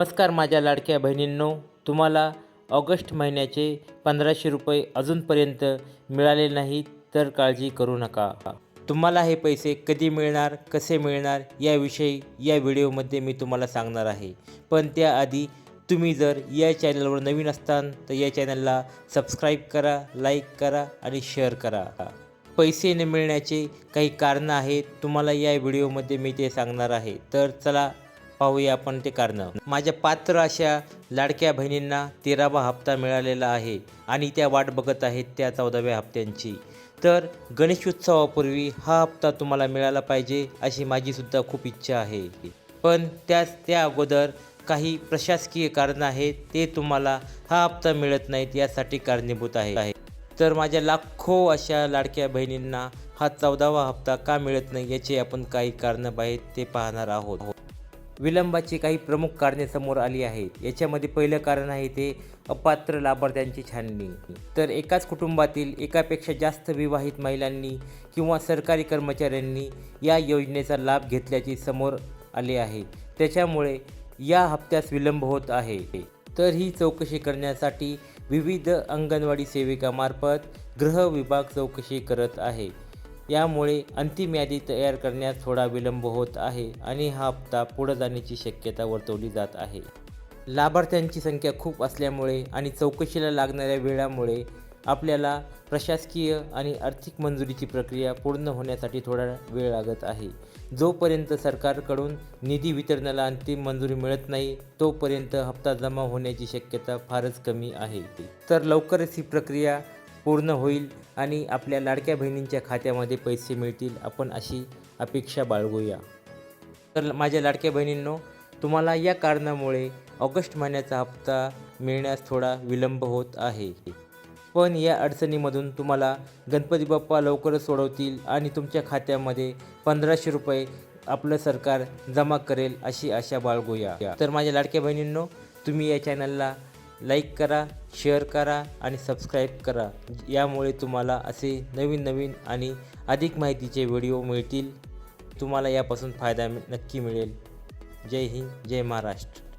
नमस्कार माझ्या लाडक्या बहिणींनो तुम्हाला ऑगस्ट महिन्याचे पंधराशे रुपये अजूनपर्यंत मिळाले नाहीत तर काळजी करू नका. तुम्हाला हे पैसे कधी मिळणार कसे मिळणार याविषयी या व्हिडिओमध्ये मी तुम्हाला सांगणार आहे. पण त्याआधी तुम्ही जर या चॅनलवर नवीन असताल तर या चॅनलला सबस्क्राईब करा लाईक करा आणि शेअर करा. पैसे न मिळण्याचे काही कारणं आहेत तुम्हाला या व्हिडिओमध्ये मी ते सांगणार आहे. तर चला पाहूया आपण ते कारणं. माझ्या पात्र अशा लाडक्या बहिणींना तेरावा हप्ता मिळालेला आहे आणि त्या वाट बघत आहेत त्या चौदाव्या हप्त्यांची. तर गणेशोत्सवापूर्वी हा हप्ता तुम्हाला मिळाला पाहिजे अशी माझीसुद्धा खूप इच्छा आहे. पण त्याच त्या अगोदर काही प्रशासकीय कारणं आहेत ते तुम्हाला हा हप्ता मिळत नाहीत यासाठी कारणीभूत आहे. तर माझ्या लाखो अशा लाडक्या बहिणींना हा चौदावा हप्ता का मिळत नाही याचे आपण काही कारणं आहेत ते पाहणार आहोत. विलंबाची काही प्रमुख कारणे समोर आली आहेत. याच्यामध्ये पहिलं कारण आहे ते अपात्र लाभार्थ्यांची छाननी. तर एकाच कुटुंबातील एकापेक्षा जास्त विवाहित महिलांनी किंवा सरकारी कर्मचाऱ्यांनी या योजनेचा लाभ घेतल्याचे समोर आले आहे. त्याच्यामुळे या हप्त्यास विलंब होत आहे. तर ही चौकशी करण्यासाठी विविध अंगणवाडी सेविकामार्फत गृह विभाग चौकशी करत आहे. यामुळे अंतिम यादी तयार करण्यात थोडा विलंब होत आहे आणि हा हप्ता पुढे जाण्याची शक्यता वर्तवली जात आहे. लाभार्थ्यांची संख्या खूप असल्यामुळे आणि चौकशीला लागणाऱ्या वेळामुळे आपल्याला प्रशासकीय आणि आर्थिक मंजुरीची प्रक्रिया पूर्ण होण्यासाठी थोडा वेळ लागत आहे. जोपर्यंत सरकारकडून निधी वितरणाला अंतिम मंजुरी मिळत नाही तोपर्यंत हप्ता जमा होण्याची शक्यता फारच कमी आहे. तर लवकरच ही प्रक्रिया पूर्ण होईल आणि आपल्या लाडक्या बहिणींच्या खात्यामध्ये पैसे मिळतील. आपण अशी अपेक्षा बाळगूया. तर माझ्या लाडक्या बहिणींनो तुम्हाला या कारणामुळे ऑगस्ट महिन्याचा हप्ता मिळण्यास थोडा विलंब होत आहे. पण या अडचणीमधून तुम्हाला गणपती बाप्पा लवकरच सोडवतील आणि तुमच्या खात्यामध्ये पंधराशे रुपये आपलं सरकार जमा करेल अशी आशा बाळगूया. तर माझ्या लाडक्या बहिणींनो तुम्ही या चॅनलला लाईक करा शेअर करा आणि सबस्क्राईब करा. यामुळे तुम्हाला असे नवीन नवीन आणि अधिक माहितीचे व्हिडिओ मिळतील. तुम्हाला यापासून फायदा नक्की मिळेल. जय हिंद जय महाराष्ट्र.